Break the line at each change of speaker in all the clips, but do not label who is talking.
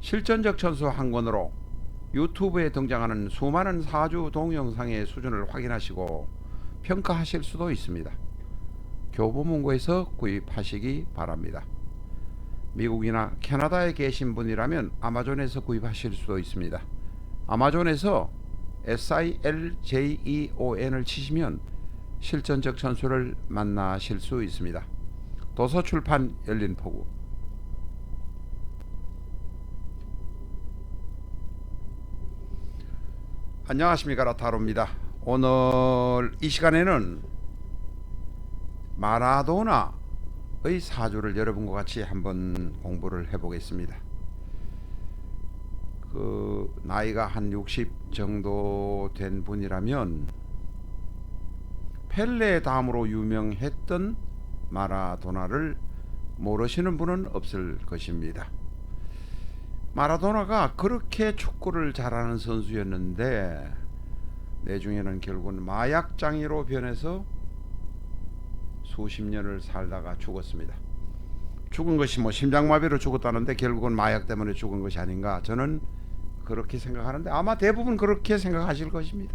실전적 천수 한 권으로 유튜브에 등장하는 수많은 사주 동영상의 수준을 확인하시고 평가하실 수도 있습니다. 교보문고에서 구입하시기 바랍니다. 미국이나 캐나다에 계신 분이라면 아마존에서 구입하실 수도 있습니다. 아마존에서 SILJEON을 치시면 실전적 천수를 만나실 수 있습니다. 도서출판 열린 포구 안녕하십니까 라타로입니다. 오늘 이 시간에는 마라도나의 사주를 여러분과 같이 한번 공부를 해보겠습니다. 그 나이가 한 60 정도 된 분이라면 펠레 다음으로 유명했던 마라도나를 모르시는 분은 없을 것입니다. 마라도나가 그렇게 축구를 잘하는 선수였는데 내중에는 결국은 마약장애로 변해서 수십 년을 살다가 죽었습니다. 죽은 것이 뭐 심장마비로 죽었다는데 결국은 마약 때문에 죽은 것이 아닌가 저는 그렇게 생각하는데 아마 대부분 그렇게 생각하실 것입니다.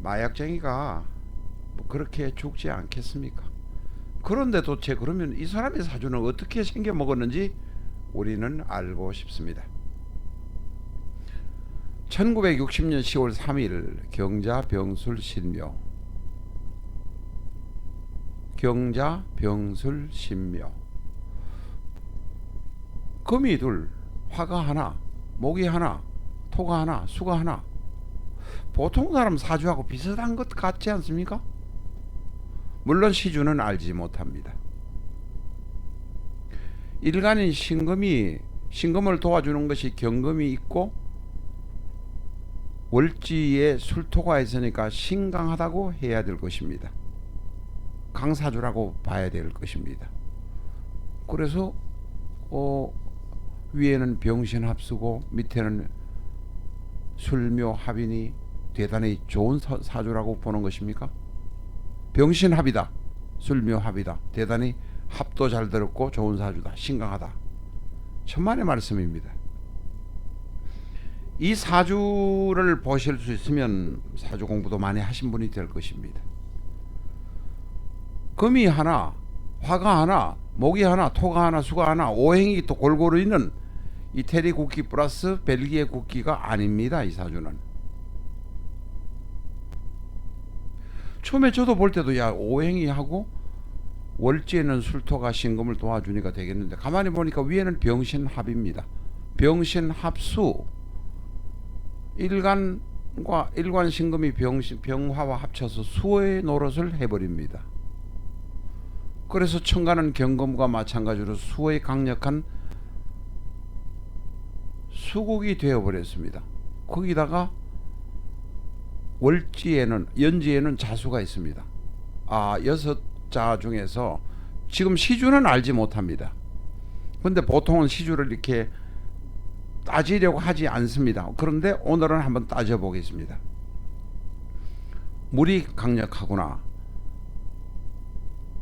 마약쟁이가 뭐 그렇게 죽지 않겠습니까? 그런데 도대체 그러면 이 사람의 사주는 어떻게 생겨 먹었는지 우리는 알고 싶습니다. 1960년 10월 3일 경자 병술 신묘 경자 병술 신묘 금이 둘 화가 하나 목이 하나 토가 하나 수가 하나 보통 사람 사주하고 비슷한 것 같지 않습니까? 물론 시주는 알지 못합니다. 일간인 신금이 신금을 도와주는 것이 경금이 있고 월지에 술토가 있으니까 신강하다고 해야 될 것입니다. 강사주라고 봐야 될 것입니다. 그래서 어, 위에는 병신합수고 밑에는 술묘합이니 대단히 좋은 사, 사주라고 보는 것입니까? 병신합이다. 술묘합이다. 대단히 합도 잘 들었고 좋은 사주다. 신강하다. 천만의 말씀입니다. 이 사주를 보실 수 있으면 사주 공부도 많이 하신 분이 될 것입니다. 금이 하나, 화가 하나, 목이 하나, 토가 하나, 수가 하나, 오행이 또 골고루 있는 이태리 국기 플러스 벨기에 국기가 아닙니다. 이 사주는. 처음에 저도 볼 때도 야 오행이 하고 월지에는 술토가 신금을 도와주니까 되겠는데 가만히 보니까 위에는 병신합입니다. 병신합수 일간과 일관 신금이 병신 병화와 합쳐서 수의 노릇을 해버립니다. 그래서 천간은 경금과 마찬가지로 수의 강력한 수국이 되어버렸습니다. 거기다가 월지에는 연지에는 자수가 있습니다. 아 여섯 자 중에서 지금 시주는 알지 못합니다. 근데 보통은 시주를 이렇게 따지려고 하지 않습니다. 그런데 오늘은 한번 따져 보겠습니다. 물이 강력하구나.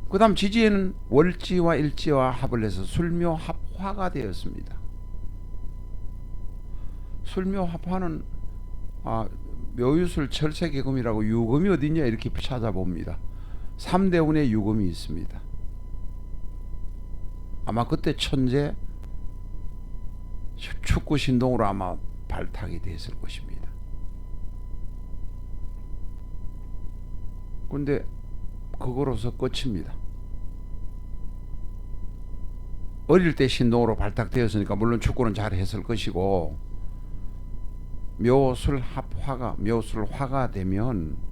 그 다음 지지에는 월지와 일지와 합을 해서 술묘합화가 되었습니다. 술묘합화는 아, 묘유술 철새개금이라고 유금이 어디냐 이렇게 찾아봅니다. 3대운에 유금이 있습니다. 아마 그때 천재 축구 신동으로 아마 발탁이 됐을 것입니다. 근데 그거로서 끝입니다. 어릴 때 신동으로 발탁되었으니까 물론 축구는 잘 했을 것이고 묘술 합화가 묘술 화가 되면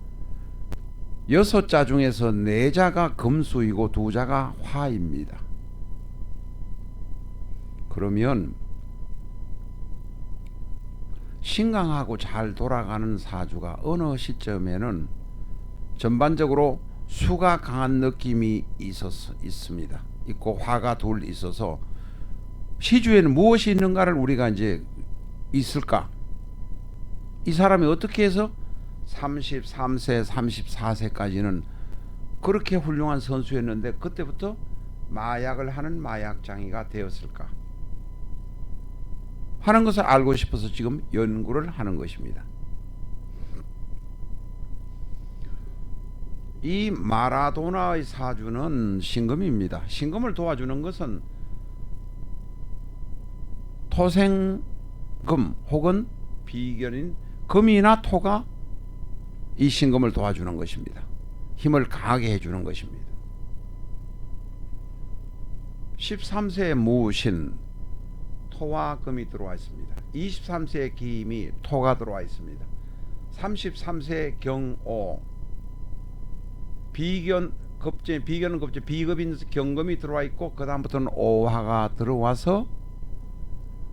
여섯 자 중에서 네 자가 금수이고 두 자가 화입니다. 그러면 신강하고 잘 돌아가는 사주가 어느 시점에는 전반적으로 수가 강한 느낌이 있었, 있습니다. 있고 화가 둘 있어서 시주에는 무엇이 있는가를 우리가 이제 있을까? 이 사람이 어떻게 해서 33세, 34세까지는 그렇게 훌륭한 선수였는데 그때부터 마약을 하는 마약장이가 되었을까? 하는 것을 알고 싶어서 지금 연구를 하는 것입니다. 이 마라도나의 사주는 신금입니다. 신금을 도와주는 것은 토생금 혹은 비견인 금이나 토가 이 신금을 도와주는 것입니다. 힘을 강하게 해주는 것입니다. 13세의 무신 토와 금이 들어와 있습니다. 23세의 기임이 토가 들어와 있습니다. 33세 경오 비견 급제 비견은 급제 비급인 경금이 들어와 있고 그 다음부터는 오화가 들어와서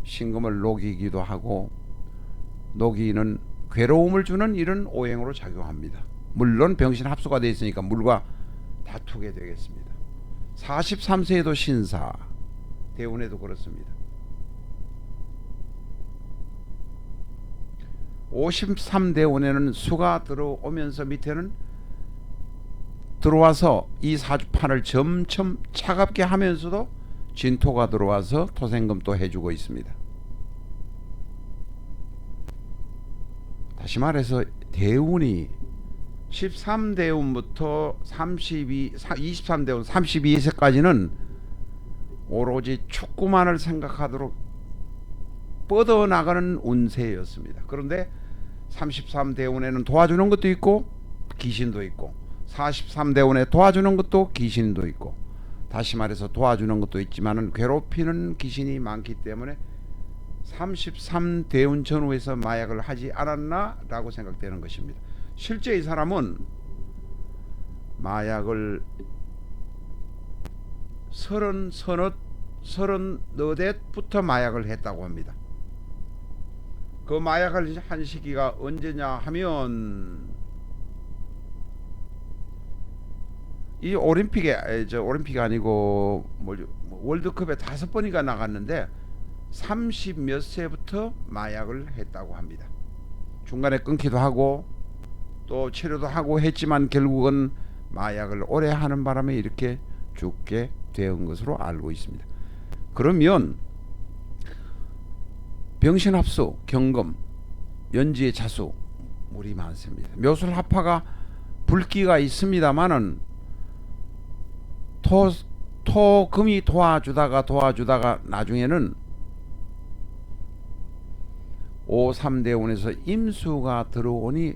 신금을 녹이기도 하고 녹이는 괴로움을 주는 이런 오행으로 작용합니다. 물론 병신 합수가 되어 있으니까 물과 다투게 되겠습니다. 43세에도 신사 대운에도 그렇습니다. 53대운에는 수가 들어오면서 밑에는 들어와서 이 사주판을 점점 차갑게 하면서도 진토가 들어와서 토생금도 해주고 있습니다. 다시 말해서 대운이 13대운부터 32, 23대운 32세까지는 오로지 축구만을 생각하도록 뻗어나가는 운세였습니다. 그런데 33대운에는 도와주는 것도 있고 귀신도 있고 43대운에 도와주는 것도 귀신도 있고 다시 말해서 도와주는 것도 있지만은 괴롭히는 귀신이 많기 때문에 33대 운 전후에서 마약을 하지 않았나라고 생각되는 것입니다. 실제 이 사람은 마약을 서른 서너 서른 너댓부터 마약을 했다고 합니다. 그 마약을 한 시기가 언제냐 하면 이 올림픽에 에, 저 올림픽이 아니고 뭐 월드컵에 다섯 번이가 나갔는데 30 몇 세부터 마약을 했다고 합니다. 중간에 끊기도 하고 또 치료도 하고 했지만 결국은 마약을 오래 하는 바람에 이렇게 죽게 된 것으로 알고 있습니다. 그러면 병신합수, 경금, 연지의 자수 물이 많습니다. 묘술합화가 불기가 있습니다만은 토, 토 금이 도와주다가 도와주다가 나중에는 오삼대운에서 임수가 들어오니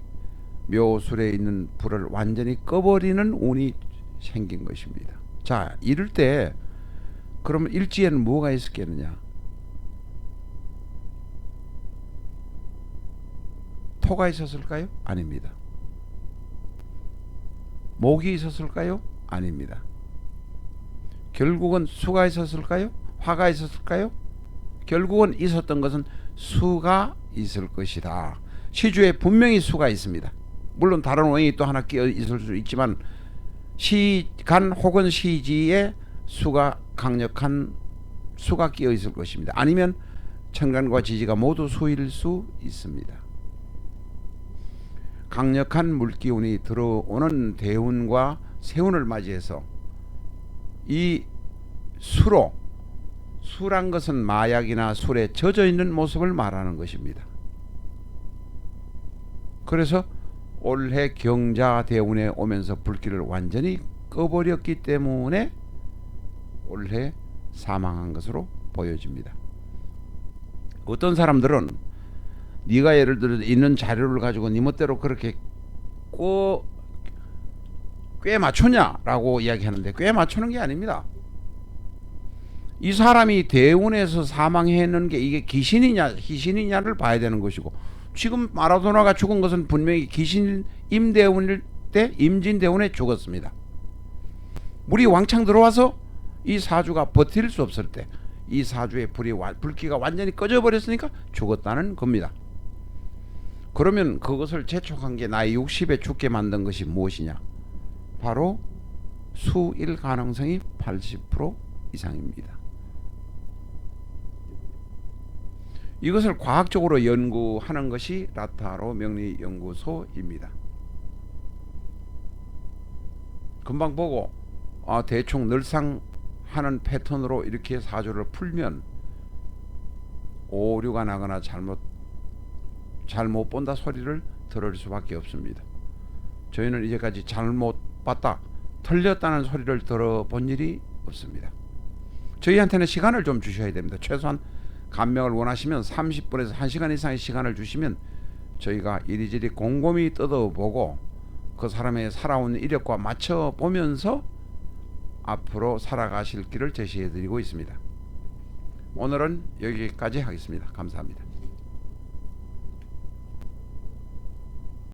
묘술에 있는 불을 완전히 꺼버리는 운이 생긴 것입니다. 자, 이럴 때 그러면 일지에는 뭐가 있었겠느냐? 토가 있었을까요? 아닙니다. 목이 있었을까요? 아닙니다. 결국은 수가 있었을까요? 화가 있었을까요? 결국은 있었던 것은 수가 있을 것이다. 시주에 분명히 수가 있습니다. 물론 다른 원인이 또 하나 끼어 있을 수 있지만 시간 혹은 시지에 수가 강력한 수가 끼어 있을 것입니다. 아니면 천간과 지지가 모두 수일 수 있습니다. 강력한 물기운이 들어오는 대운과 세운을 맞이해서 이 수로 수란 것은 마약이나 술에 젖어 있는 모습을 말하는 것입니다. 그래서 올해 경자 대운에 오면서 불길을 완전히 꺼버렸기 때문에 올해 사망한 것으로 보여집니다. 어떤 사람들은 네가 예를 들어 있는 자료를 가지고 네 멋대로 그렇게 꼬, 꽤 맞췄냐라고 이야기하는데 꽤 맞추는 게 아닙니다. 이 사람이 대운에서 사망했는 게 이게 귀신이냐 희신이냐를 봐야 되는 것이고 지금 마라도나가 죽은 것은 분명히 귀신 임대운일 때 임진대운에 죽었습니다. 물이 왕창 들어와서 이 사주가 버틸 수 없을 때 이 사주의 불이 와- 불기가 완전히 꺼져 버렸으니까 죽었다는 겁니다. 그러면 그것을 재촉한 게 나이 60에 죽게 만든 것이 무엇이냐? 바로 수일 가능성이 80% 이상입니다. 이것을 과학적으로 연구하는 것이 라타로 명리 연구소입니다. 금방 보고 아, 대충 늘상 하는 패턴으로 이렇게 사주를 풀면 오류가 나거나 잘못 잘 못 본다 소리를 들을 수밖에 없습니다. 저희는 이제까지 잘못 봤다, 틀렸다는 소리를 들어본 일이 없습니다. 저희한테는 시간을 좀 주셔야 됩니다. 최소한 감명을 원하시면 30분에서 1시간 이상의 시간을 주시면 저희가 이리저리 곰곰이 뜯어보고 그 사람의 살아온 이력과 맞춰 보면서 앞으로 살아가실 길을 제시해 드리고 있습니다. 오늘은 여기까지 하겠습니다. 감사합니다.